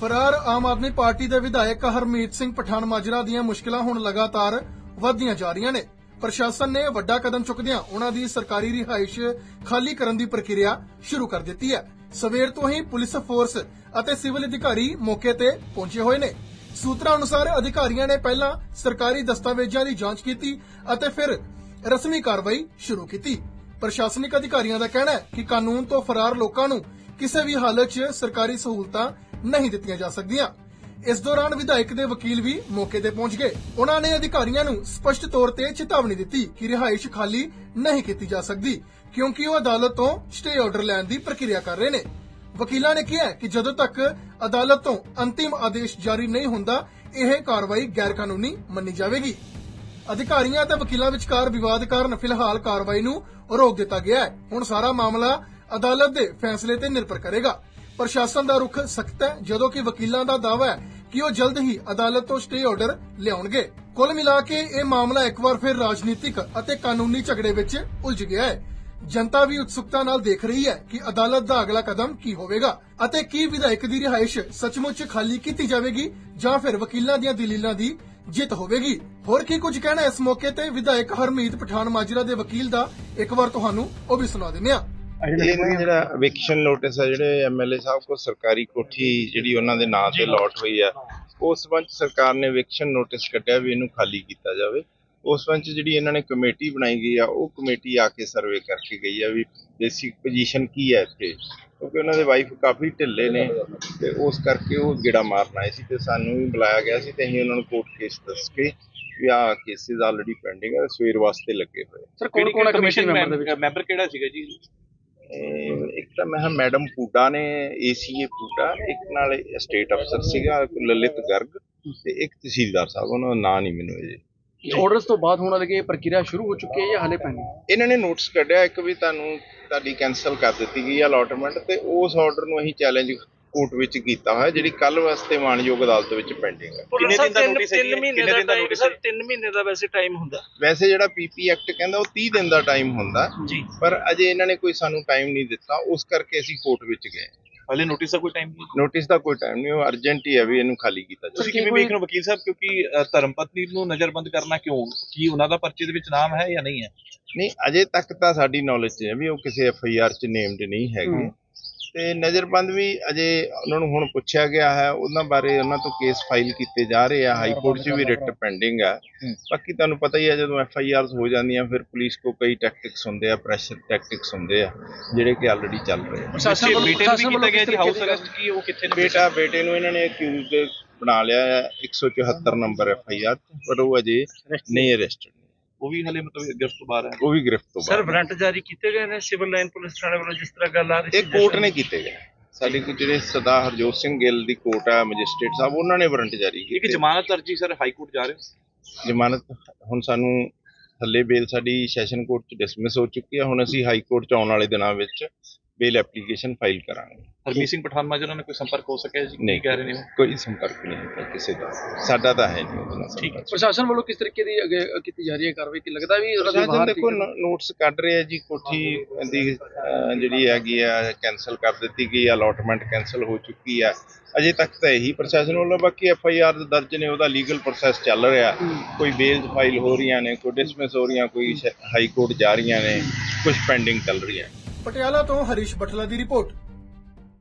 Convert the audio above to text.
ਫਰਾਰ ਆਮ ਆਦਮੀ ਪਾਰਟੀ ਦੇ ਵਿਧਾਇਕ ਹਰਮੀਤ ਸਿੰਘ ਪਠਾਨ ਮਾਜਰਾ ਦੀਆਂ ਮੁਸ਼ਕਲਾਂ ਹੁਣ ਲਗਾਤਾਰ ਵਧਦੀਆਂ ਜਾ ਰਹੀਆਂ ਨੇ। ਪ੍ਰਸ਼ਾਸਨ ਨੇ ਵੱਡਾ ਕਦਮ ਚੁੱਕਦਿਆਂ ਉਹਨਾਂ ਦੀ ਸਰਕਾਰੀ ਰਿਹਾਇਸ਼ ਖਾਲੀ ਕਰਨ ਦੀ ਪ੍ਰਕਿਰਿਆ ਸ਼ੁਰੂ ਕਰ ਦਿੱਤੀ ਹੈ। ਸਵੇਰ ਤੋਂ ਹੀ ਪੁਲਿਸ ਫੋਰਸ ਅਤੇ ਸਿਵਲ ਅਧਿਕਾਰੀ ਮੌਕੇ ਤੇ ਪਹੁੰਚੇ ਹੋਏ ਨੇ। ਸੂਤਰਾਂ ਅਨੁਸਾਰ ਅਧਿਕਾਰੀਆਂ ਨੇ ਪਹਿਲਾਂ ਸਰਕਾਰੀ ਦਸਤਾਵੇਜ਼ਾਂ ਦੀ ਜਾਂਚ ਕੀਤੀ ਅਤੇ ਫਿਰ ਰਸਮੀ ਕਾਰਵਾਈ ਸ਼ੁਰੂ ਕੀਤੀ। ਪ੍ਰਸ਼ਾਸਨਿਕ ਅਧਿਕਾਰੀਆਂ ਦਾ ਕਹਿਣਾ ਹੈ ਕਿ ਕਾਨੂੰਨ ਤੋਂ ਫਰਾਰ ਲੋਕਾਂ ਨੂੰ ਕਿਸੇ ਵੀ ਹਾਲਤ 'ਚ ਸਰਕਾਰੀ ਸਹੂਲਤਾਂ ਨਹੀਂ ਦਿੱਤੀਆਂ ਜਾ ਸਕਦੀਆਂ। ਇਸ ਦੌਰਾਨ ਵਿਧਾਇਕ ਦੇ ਵਕੀਲ ਵੀ ਮੌਕੇ ਤੇ ਪਹੁੰਚ ਗਏ। ਉਹਨਾਂ ਨੇ ਅਧਿਕਾਰੀਆਂ ਨੂੰ ਸਪਸ਼ਟ ਤੌਰ ਤੇ ਚੇਤਾਵਨੀ ਦਿੱਤੀ ਕਿ ਰਿਹਾਇਸ਼ ਖਾਲੀ ਨਹੀਂ ਕੀਤੀ ਜਾ ਸਕਦੀ, ਕਿਉਂਕਿ ਉਹ ਅਦਾਲਤ ਤੋਂ ਸਟੇ ਆਰਡਰ ਲੈਣ ਦੀ ਪ੍ਰਕਿਰਿਆ ਕਰ ਰਹੇ ਨੇ। ਵਕੀਲਾਂ ਨੇ ਕਿਹਾ ਕਿ ਜਦੋਂ ਤੱਕ ਅਦਾਲਤ ਤੋਂ ਅੰਤਿਮ ਆਦੇਸ਼ ਜਾਰੀ ਨਹੀਂ ਹੁੰਦਾ, ਇਹ ਕਾਰਵਾਈ ਗੈਰ ਕਾਨੂੰਨੀ ਮੰਨੀ ਜਾਵੇਗੀ। ਅਧਿਕਾਰੀਆਂ ਤੇ ਵਕੀਲਾਂ ਵਿਚਕਾਰ ਵਿਵਾਦ ਕਾਰਨ ਫਿਲਹਾਲ ਕਾਰਵਾਈ ਨੂੰ ਰੋਕ ਦਿੱਤਾ ਗਿਆ ਹੈ। ਹੁਣ ਸਾਰਾ ਮਾਮਲਾ ਅਦਾਲਤ ਦੇ ਫੈਸਲੇ ਤੇ ਨਿਰਭਰ ਕਰੇਗਾ। ਪ੍ਰਸ਼ਾਸਨ ਦਾ ਰੁਖ ਸਖਤ ਹੈ, ਜਦੋਂ ਕਿ ਵਕੀਲਾਂ ਦਾ ਦਾਅਵਾ ਹੈ ਕਿ ਉਹ ਜਲਦ ਹੀ ਅਦਾਲਤ ਤੋਂ ਸਟੇ ਆਰਡਰ ਲਿਆਉਣਗੇ। ਕੁੱਲ ਮਿਲਾ ਕੇ ਇਹ ਮਾਮਲਾ ਇੱਕ ਵਾਰ ਫਿਰ ਰਾਜਨੀਤਿਕ ਅਤੇ ਕਾਨੂੰਨੀ ਝਗੜੇ ਵਿੱਚ ਉਲਝ ਗਿਆ ਹੈ। ਜਨਤਾ ਵੀ ਉਤਸੁਕਤਾ ਨਾਲ ਦੇਖ ਰਹੀ ਹੈ ਕਿ ਅਦਾਲਤ ਦਾ ਅਗਲਾ ਕਦਮ ਕੀ ਹੋਵੇਗਾ ਅਤੇ ਕੀ ਵਿਧਾਇਕ ਦੀ ਰਿਹਾਇਸ਼ ਸੱਚਮੁੱਚ ਖਾਲੀ ਕੀਤੀ ਜਾਵੇਗੀ ਜਾਂ ਫਿਰ ਵਕੀਲਾਂ ਦੀਆਂ ਦਲੀਲਾਂ ਦੀ ਜਿੱਤ ਹੋਵੇਗੀ। ਹੋਰ ਕੀ ਕੁਝ ਕਹਿਣਾ ਇਸ ਮੌਕੇ ਤੇ? ਵਿਧਾਇਕ ਹਰਮੀਤ ਪਠਾਨ ਮਾਜਰਾ ਦੇ ਵਕੀਲ ਦਾ ਇੱਕ ਵਾਰ ਤੁਹਾਨੂੰ ਉਹ ਵੀ ਸੁਣਾ ਦਿੰਦੇ ਹਾਂ। ਇਹ ਨਾ ਜਿਹੜਾ ਐਵਿਕਸ਼ਨ ਨੋਟਿਸ ਆ ਜਿਹੜੇ ਐਮਐਲਏ ਸਾਹਿਬ ਕੋ ਸਰਕਾਰੀ ਕੋਠੀ ਜਿਹੜੀ ਉਹਨਾਂ ਦੇ ਨਾਂ ਤੇ ਲੋਟ ਹੋਈ ਆ ਉਸ ਸੰਬੰਧ 'ਚ ਸਰਕਾਰ ਨੇ ਐਵਿਕਸ਼ਨ ਨੋਟਿਸ ਕੱਢਿਆ ਵੀ ਇਹਨੂੰ ਖਾਲੀ ਕੀਤਾ ਜਾਵੇ। ਉਸ ਸੰਬੰਧ 'ਚ ਜਿਹੜੀ ਇਹਨਾਂ ਨੇ ਕਮੇਟੀ ਬਣਾਈ ਗਈ ਆ ਉਹ ਕਮੇਟੀ ਆ ਕੇ ਸਰਵੇ ਕਰਕੇ ਗਈ ਆ ਵੀ ਬੇਸਿਕ ਪੋਜੀਸ਼ਨ ਕੀ ਹੈ ਇੱਥੇ। ਕਿਉਂਕਿ ਉਹਨਾਂ ਦੇ ਵਾਈਫ ਕਾਫੀ ਢਿੱਲੇ ਨੇ ਤੇ ਉਸ ਕਰਕੇ ਉਹ ਗੇੜਾ ਮਾਰਨ ਆਏ ਸੀ ਤੇ ਸਾਨੂੰ ਵੀ ਬੁਲਾਇਆ ਗਿਆ ਸੀ ਤੇ ਅਸੀਂ ਉਹਨਾਂ ਨੂੰ ਕੋਰਟ ਕੇਸ ਦੱਸ ਕੇ ਵੀ ਆ ਕੇਸਿਸ ਆਲਰੇਡੀ ਪੈਂਡਿੰਗ ਆ ਸਵੇਰ ਵਾਸਤੇ ਲੱਗੇ ਹੋਏ ਸਰ ਕੌਣ ਕੌਣ ਕਮਿਸ਼ਨ ਮੈਂਬਰ ਦੇ ਵਿੱਚ? ਮੈਂਬਰ ਕਿਹੜਾ ਸੀਗਾ ਜੀ? ਇੱਕ ਤਾਂ ਮੈਂ ਮੈਡਮ ਪੂਡਾ ਨੇ ਏਸੀਏ ਪੂਡਾ ਇੱਕ ਨਾਲ ਸਟੇਟ ਅਫਸਰ ਸੀਗਾ ਲਲਿਤ ਗਰਗ ਤੇ ਇੱਕ ਤਹਿਸੀਲਦਾਰ ਸਾਹਿਬ ਉਹਨਾਂ ਦਾ ਨਾਂ ਨਹੀਂ ਮੈਨੂੰ ਇਹ ਆਰਡਰਸ ਤੋਂ ਬਾਅਦ ਹੋਣ ਲੱਗੇ ਪ੍ਰਕਿਰਿਆ ਸ਼ੁਰੂ ਹੋ ਚੁੱਕੀ ਹੈ ਜਾਂ ਹਲੇ ਪੈਣੀ ਇਹਨਾਂ ਨੇ ਨੋਟਿਸ ਕੱਢਿਆ ਇੱਕ ਵੀ ਤੁਹਾਨੂੰ ਤੁਹਾਡੀ ਕੈਨਸਲ ਕਰ ਦਿੱਤੀ ਗਈ ਅਲਾਟਮੈਂਟ ਤੇ ਉਸ ਆਰਡਰ ਨੂੰ ਅਸੀਂ ਚੈਲੰਜ ਕੋਰਟ ਵਿੱਚ ਕੀਤਾ ਹੋਇਆ ਜਿਹੜੀ ਕੱਲ ਵਾਸਤੇ ਮਾਨਯੋਗ ਅਦਾਲਤ ਵਿੱਚ ਪੈਂਡਿੰਗ ਹੈ। ਕਿੰਨੇ ਦਿਨ ਦਾ notice ਹੈ ਜੀ? ਤਿੰਨ ਮਹੀਨੇ ਕਿੰਨੇ ਦਾ ਦਿਨ ਦਾ ਟਾਈਮ ਸਰ ਹੈ? 3 ਮਹੀਨੇ ਦਾ ਵੈਸੇ ਟਾਈਮ ਹੁੰਦਾ। ਵੈਸੇ ਜਿਹੜਾ ਪੀਪੀ ਐਕਟ ਕਹਿੰਦਾ ਉਹ 30 ਦਿਨ ਦਾ ਟਾਈਮ ਹੁੰਦਾ। ਜੀ। ਪਰ ਅਜੇ ਇਹਨਾਂ ਨੇ ਕੋਈ ਸਾਨੂੰ ਟਾਈਮ ਨਹੀਂ ਦਿੱਤਾ। ਉਸ ਕਰਕੇ ਅਸੀਂ ਕੋਰਟ ਵਿੱਚ ਗਏ ਹਲੇ ਨੋਟਿਸ ਦਾ ਕੋਈ ਟਾਈਮ ਨਹੀਂ ਨੋਟਿਸ ਦਾ ਕੋਈ ਟਾਈਮ ਨਹੀਂ ਉਹ ਅਰਜੈਂਟ ਹੀ ਹੈ ਵੀ ਇਹਨੂੰ ਖਾਲੀ ਕੀਤਾ ਜਾਵੇ। ਤੁਸੀਂ ਕਿਵੇਂ ਵੇਖ ਰਹੇ ਹੋ ਵਕੀਲ ਸਾਹਿਬ? ਕਿਉਂਕਿ ਅ, ਧਰਮ ਪਤਨੀ ਨੂੰ ਨਜ਼ਰਬੰਦ ਕਰਨਾ ਕਿਉਂ? ਕੀ ਉਹਨਾਂ ਦਾ ਪਰਚੇ ਦੇ ਵਿੱਚ ਨਾਮ ਹੈ ਜਾਂ ਨਹੀਂ ਹੈ? ਨਹੀਂ ਅਜੇ ਤੱਕ ਤਾਂ ਸਾਡੀ ਨੌਲੇਜ 'ਚ ਹੈ ਵੀ ਉਹ ਕਿਸੇ ਐਫ ਆਈ ਆਰ 'ਚ ਨੇਮਡ ਨਹੀਂ ਹੈਗੇ। ਤੇ ਨਜ਼ਰਬੰਦ ਵੀ ਅਜੇ ਉਹਨਾਂ ਨੂੰ ਹੁਣ ਪੁੱਛਿਆ ਗਿਆ ਹੈ ਉਹਨਾਂ ਬਾਰੇ ਉਹਨਾਂ ਤੋਂ ਕੇਸ ਫਾਈਲ ਕੀਤੇ ਜਾ ਰਹੇ ਆ ਹਾਈ ਕੋਰਟ 'ਚ ਵੀ ਰਿਟ ਪੈਂਡਿੰਗ ਆ। ਬਾਕੀ ਤੁਹਾਨੂੰ ਪਤਾ ਹੀ ਹੈ ਜਦੋਂ ਐਫ ਆਈ ਆਰਸ ਹੋ ਜਾਂਦੀਆਂ ਫਿਰ ਪੁਲਿਸ ਕੋ ਕਈ ਟੈਕਟਿਕਸ ਹੁੰਦੇ ਆ ਪ੍ਰੈਸ਼ਰ ਟੈਕਟਿਕਸ ਹੁੰਦੇ ਆ ਜਿਹੜੇ ਕਿ ਆਲਰੇਡੀ ਚੱਲ ਰਹੇ ਆ। ਪ੍ਰਸ਼ਾਸਨ ਵੱਲੋਂ- ਬੇਟੇ ਨੂੰ ਵੀ ਕੀਤਾ ਗਿਆ ਜੀ? ਹਾਊਸ ਅਰੈਸਟ ਕੀ ਉਹ ਕਿੱਥੇ ਨੇ? ਬੇਟਾ ਬੇਟੇ ਨੂੰ ਇਹਨਾਂ ਨੇ ਅਕਿਊਜ਼ਡ ਬਣਾ ਲਿਆ ਹੈ 174 ਨੰਬਰ ਐਫ ਆਈ ਆਰ ਪਰ ਉਹ ਅਜੇ ਨਹੀਂ ਅਰੈਸਟਡ ਉਹ ਵੀ ਹਲੇ ਮਤਲਬ ਗਿਰਫਤ ਤੋਂ ਬਾਹਰ ਹੈ। ਉਹ ਵੀ ਗ੍ਰਿਫਤ ਤੋਂ ਸਰ ਬਾਹਰ ਵਾਰੰਟ ਜਾਰੀ ਕੀਤੇ ਗਏ ਨੇ ਸਿਵਲ ਲਾਈਨ ਪੁਲਿਸ ਥਾਣੇ ਵੱਲੋਂ ਜਿਸ ਤਰ੍ਹਾਂ ਗੱਲ ਆ ਰਹੀ ਇਹ ਕੋਰਟ ਨੇ ਕੀਤੇ ਗਏ ਸਾਡੇ ਕੋਲ ਜਿਹੜੇ ਸਦਾ ਹਰਜੋਤ ਸਿੰਘ ਗਿੱਲ ਦੀ ਕੋਰਟ ਆ ਮੈਜਿਸਟ੍ਰੇਟ ਸਾਹਿਬ ਉਹਨਾਂ ਨੇ ਵਾਰੰਟ ਜਾਰੀ ਇੱਕ ਕੀਤੇ ਜ਼ਮਾਨਤ ਅਰਜੀ ਸਰ ਹਾਈ ਕੋਰਟ ਜਾ ਰਹੇ ਹੋ? ਜ਼ਮਾਨਤ ਹੁਣ ਸਾਨੂੰ ਥੱਲੇ ਬੇਲ ਸਾਡੀ ਸੈਸ਼ਨ ਕੋਰਟ ਚ ਡਿਸਮਿਸ ਹੋ ਚੁੱਕੀ ਹੈ ਹੁਣ ਅਸੀਂ ਹਾਈ ਕੋਰਟ ਚ ਆਉਣ ਵਾਲੇ ਦਿਨਾਂ ਵਿੱਚ ਬੇਲ ਐਪਲੀਕੇਸ਼ਨ ਫਾਈਲ ਕਰਾਂਗੇ ਹਰਮੀਤ ਸਿੰਘ ਪਠਾਨ ਮਾਜਰਾ ਨਾਲ ਕੋਈ ਸੰਪਰਕ ਹੋ ਸਕਿਆ ਜੀ ਕੀ ਨਹੀਂ ਕਹਿ ਰਹੇ ਨੇ? ਕੋਈ ਸੰਪਰਕ ਨਹੀਂ ਹੈ ਕਿਸੇ ਦਾ ਸਾਡਾ ਤਾਂ ਹੈ ਨਹੀਂ ਉਹਦੇ ਨਾਲ ਸੰਪਰਕ। ਪ੍ਰਸ਼ਾਸਨ ਵੱਲੋਂ ਕਿਸ ਤਰੀਕੇ ਦੀ ਅੱਗੇ ਕੀਤੀ ਜਾ ਰਹੀ ਹੈ ਕਾਰਵਾਈ ਕਿ ਲੱਗਦਾ ਵੀ ਪ੍ਰਸ਼ਾਸਨ ਦੇਖੋ ਠੀਕ? ਨੋਟਸ ਕੱਢ ਰਿਹਾ ਜੀ ਕੋਠੀ ਦੀ ਜਿਹੜੀ ਹੈਗੀ ਆ ਕੈਨਸਲ ਕਰ ਦਿੱਤੀ ਗਈ ਅਲਾਟਮੈਂਟ ਕੈਨਸਲ ਹੋ ਚੁੱਕੀ ਆ ਅਜੇ ਤੱਕ ਤਾਂ ਇਹੀ ਪ੍ਰਸ਼ਾਸਨ ਵੱਲੋਂ ਬਾਕੀ ਐਫ ਆਈ ਆਰ ਦਰਜ ਨੇ ਉਹਦਾ ਲੀਗਲ ਪ੍ਰੋਸੈਸ ਚੱਲ ਰਿਹਾ ਕੋਈ ਬੇਲਸ ਫਾਈਲ ਹੋ ਰਹੀਆਂ ਨੇ ਕੋਈ ਡਿਸਮਿਸ ਹੋ ਰਹੀਆਂ ਕੋਈ ਹਾਈ ਕੋਰਟ ਜਾ ਰਹੀਆਂ ਨੇ ਕੁਝ ਪੈਂਡਿੰਗ ਚੱਲ ਰਹੀਆਂ ਪਟਿਆਲਾ ਤੋਂ ਹਰੀਸ਼ ਬਠਲਾ ਦੀ ਰਿਪੋਰਟ।